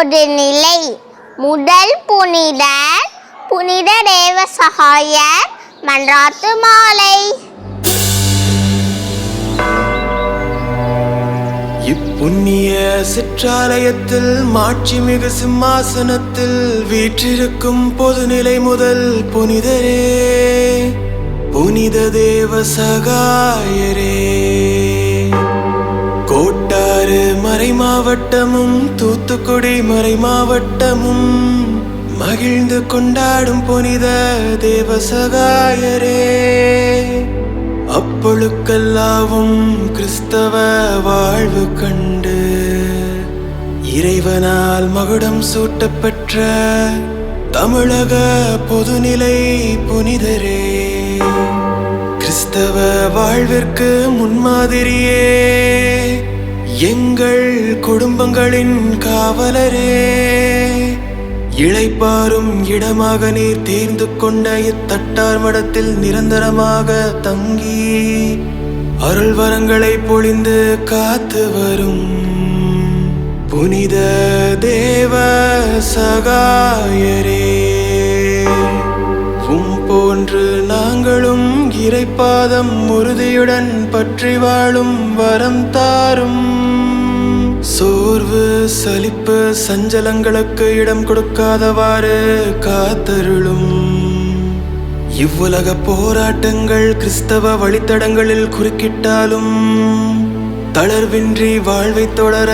ஒரு நிலை. முதல் புனிதர் புனித தேவ சகாயர் மன்றாத்து மாலை. இப்புண்ணிய சிற்றாலயத்தில் மாட்சிமிகு சிம்மாசனத்தில் வீற்றிருக்கும் பொதுநிலை முதல் புனிதரே. புனித தேவ சகாயரே. மாவட்டமும் மறைமாவட்டமும் தூத்துக்குடி மறைமாவட்டமும் மகிழ்ந்து கொண்டாடும் புனித தேவ சகாயரே அப்பொழுக்கெல்லாவும் கிறிஸ்தவ வாழ்வு கண்டு இறைவனால் மகுடம் சூட்டப்பெற்ற தமிழக பொதுநிலை புனிதரே. கிறிஸ்தவ வாழ்விற்கு முன்மாதிரியே. எங்கள் குடும்பங்களின் காவலரே இளைப்பாறும் இடமாக நீர் தேர்ந்து கொண்ட இத்தட்டார் மடத்தில் நிரந்தரமாக தங்கி அருள் வரங்களை பொழிந்து காத்து வரும் புனித தேவ சகாயரே. உம் போன்று நாங்களும் இறைப்பாதம் உறுதியுடன் பற்றி வாழும் வரம் தாரும். சோர்வு சலிப்பு சஞ்சலங்களுக்கு இடம் கொடுக்காதவாறு காத்தருளும். இவ்வுலக போராட்டங்கள் கிறிஸ்தவ வழித்தடங்களில் குறுக்கிட்டாலும் தளர்வின்றி வாழ்வை தொடர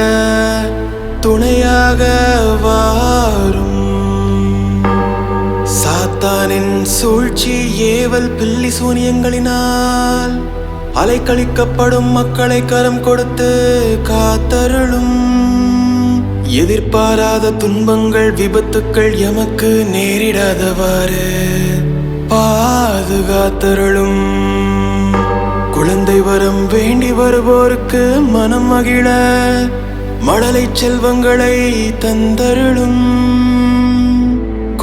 துணையாக வாரும். சூழ்ச்சி ஏவல் பில்லி சூனியங்களினால் அலைக்கழிக்கப்படும் மக்களை கரம் கொடுத்து காத்தருளும். எதிர்பாராத துன்பங்கள் விபத்துக்கள் எமக்கு நேரிடாதவாறு பாதுகாத்தருளும். குழந்தை வரம் வேண்டி வருவோருக்கு மனம் மகிழ மழலை செல்வங்களை தந்தருளும்.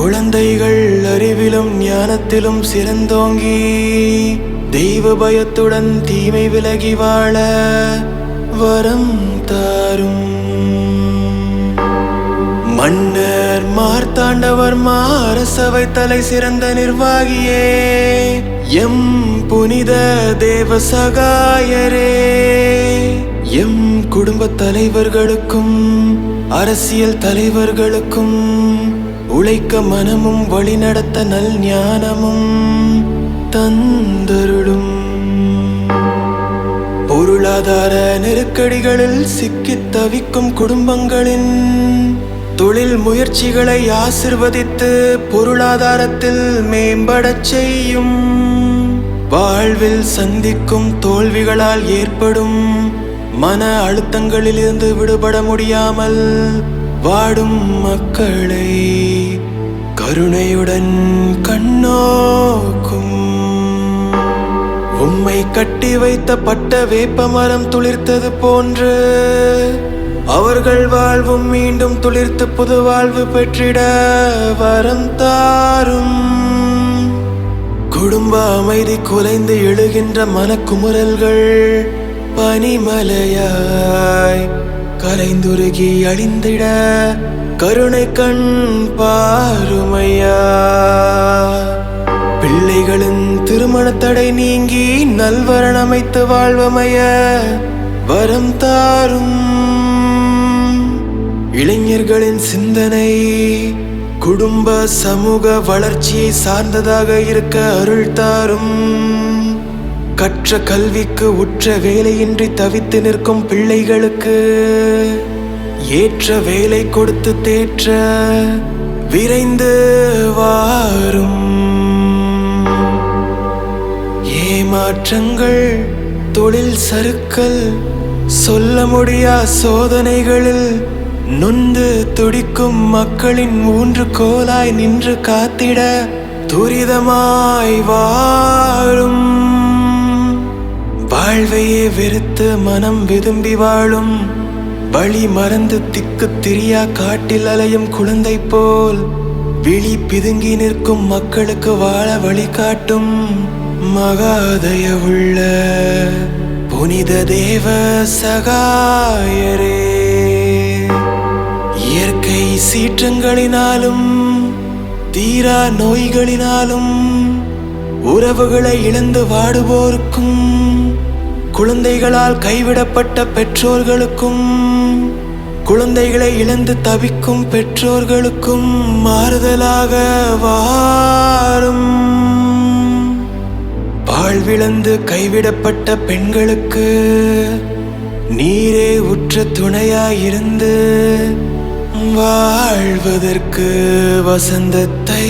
குழந்தைகள் அறிவிலும் ஞானத்திலும் சிறந்தோங்கி தெய்வ பயத்துடன் தீமை விலகி வாழ வரம் தாரும். மன்னர் மார்த்தாண்டவர்மா அரசவை தலை சிறந்த நிர்வாகியே எம் புனித தேவ சகாயரே. எம் குடும்ப தலைவர்களுக்கும் அரசியல் தலைவர்களுக்கும் உழைக்க மனமும் வழிநடத்த நல் ஞானமும் தந்தருடும் பொருளாதார நெருக்கடிகளில் சிக்கித் தவிக்கும் குடும்பங்களின் தொழில் முயற்சிகளை ஆசிர்வதித்து பொருளாதாரத்தில் மேம்படச் செய்யும். வாழ்வில் சந்திக்கும் தோல்விகளால் ஏற்படும் மன அழுத்தங்களிலிருந்து விடுபட முடியாமல் வாடும் மக்களை கருணையுடன் கண்ணோக்கும். உம்மை கட்டி வைத்த பட்ட வேப்ப மரம் துளிர்த்தது போன்று அவர்கள் வாழ்வும் மீண்டும் துளிர்த்து புது வாழ்வு பெற்றிட வரம் தாரும். குடும்ப அமைதி குலைந்து எழுகின்ற மனக்குமுறல்கள் பனிமலையாய் கரைந்துருகி அழிந்திட கருணை கண் பாருமையா. பிள்ளைகளின் திருமண தடை நீங்கி நல்வரன் அமைத்து வாழ்வமைய வரம் தாரும். இளைஞர்களின் சிந்தனை குடும்ப சமூக வளர்ச்சியை சார்ந்ததாக இருக்க அருள் தாரும். கற்ற கல்விக்கு உற்ற வேலையின்றி தவித்து நிற்கும் பிள்ளைகளுக்கு ஏற்ற வேலை கொடுத்து தேற்ற விரைந்து வாரும். ஏமாற்றங்கள் தொழில் சறுக்கல் சொல்ல முடியா சோதனைகளில் நொந்து துடிக்கும் மக்களின் மூன்று கோலாய் நின்று காத்திட துரிதமாய் வாழும் வாழ்வையே வெறுத்து மனம் விரும்பி வாழும் வழி மறந்து திக்கு திரியா காட்டில் அலையும் குழந்தை போல் விழி பிதுங்கி நிற்கும் மக்களுக்கு வாழ வழிகாட்டும் மகாதயவுள்ள புனித தேவ சகாயரே. இயற்கை சீற்றங்களினாலும் தீரா நோய்களினாலும் உறவுகளை இழந்து வாடுவோருக்கும் குழந்தைகளால் கைவிடப்பட்ட பெற்றோர்களுக்கும் குழந்தைகளை இழந்து தவிக்கும் பெற்றோர்களுக்கும் மாறுதலாக வாரும். வாழ்விழந்து கைவிடப்பட்ட பெண்களுக்கு நீரே உற்ற துணையாயிருந்து வாழ்வதற்கு வசந்தத்தை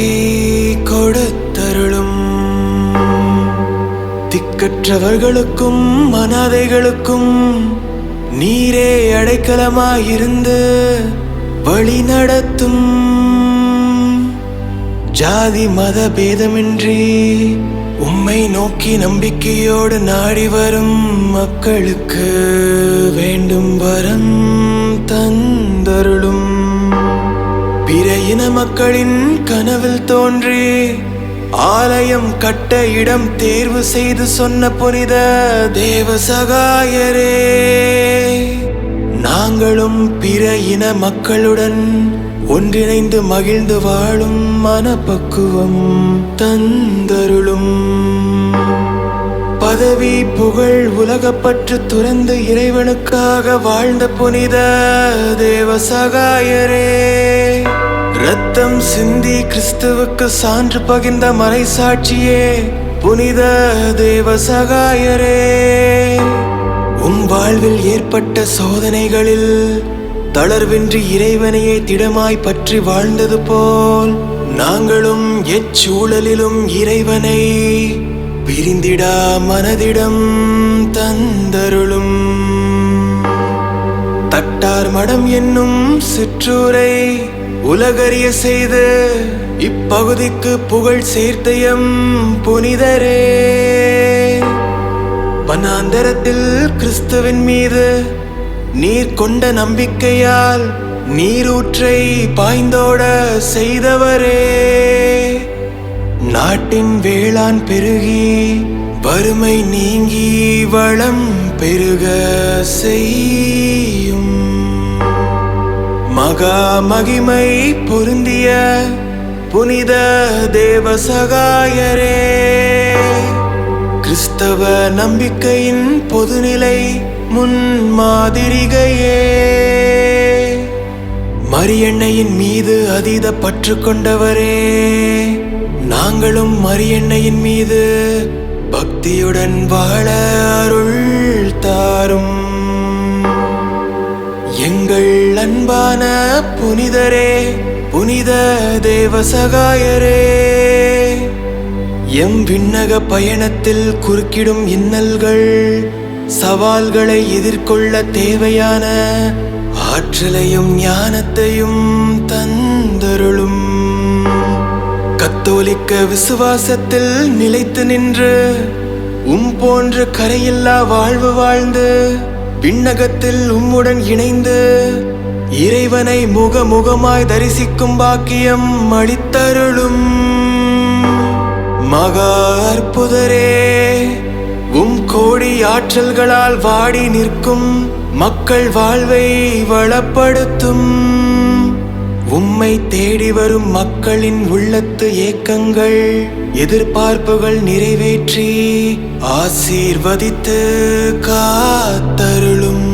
கொடுத்து கற்றவர்களுக்கும் மனாதைகளுக்கும் நீரே அடைக்கலமாயிருந்து வழி நடத்தும். ஜாதி மத பேதமின்றி உம்மை நோக்கி நம்பிக்கையோடு நாடி வரும் மக்களுக்கு வேண்டும் வரம் தந்தருளும். பிற இன மக்களின் கனவில் தோன்றி ஆலயம் கட்ட இடம் தேர்வு செய்து சொன்ன புனித தேவ சகாயரே. நாங்களும் பிற இன மக்களுடன் ஒன்றிணைந்து மகிழ்ந்து வாழும் மனப்பக்குவம் தந்தருளும். பதவி புகழ் உலகப்பற்று துறந்து இறைவனுக்காக வாழ்ந்த புனித தேவ சகாயரே. ரத்தம் சிந்தி கிறிஸ்துவுக்கு சான்று பகிர்ந்த மறைசாட்சியே புனித தேவ சகாயரே. உம் வாழ்வில் ஏற்பட்ட சோதனைகளில் தளர்வின்றி இறைவனையே திடமாய் பற்றி வாழ்ந்தது போல் நாங்களும் எச்சூழலிலும் இறைவனை பிரிந்திடா மனதிடம் தந்தருளும். தட்டார் மடம் என்னும் சிற்றூரை உலகறிய செய்து இப்பகுதிக்கு புகழ் சேர்த்தயம் புனிதரே. வனாந்தரத்தில் கிறிஸ்துவின் மீது நீர் கொண்ட நம்பிக்கையால் நீரூற்றை பாய்ந்தோட செய்தவரே. நாட்டின் வேளாண் பெருகி வறுமை நீங்கி வளம் பெருக செய்யும். மகா மகிமை பொருந்திய புனித தேவ சகாயரே. கிறிஸ்தவ நம்பிக்கையின் பொதுநிலை முன்மாதிரிகையே மரியண்ணையின் மீது அதீத பற்று கொண்டவரே. நாங்களும் மரியண்ணையின் மீது பக்தியுடன் வாழ அருள் தாரும். எங்கள் அன்பான புனிதரே புனித தேவ சகாயரே எம் விண்ணக பயணத்தில் குறுக்கிடும் இன்னல்கள் சவால்களை எதிர்கொள்ள தேவையான ஆற்றலையும் ஞானத்தையும் தந்தருளும். கத்தோலிக்க விசுவாசத்தில் நிலைத்து நின்று உம் போன்ற கரையில்லா வாழ்வு வாழ்ந்து விண்ணகத்தில் உம்முடன் இணைந்து இறைவனை முகமுகமாய் தரிசிக்கும் பாக்கியம் அளித்தருளும். மகா அற்புதரே உம் கோடி ஆற்றல்களால் வாடி நிற்கும் மக்கள் வாழ்வை வளப்படுத்தும். உம்மை தேடி வரும் மக்களின் உள்ளத்து ஏக்கங்கள் எதிர்பார்ப்புகள் நிறைவேற்றி ஆசீர்வதித்து காத்தருளும்.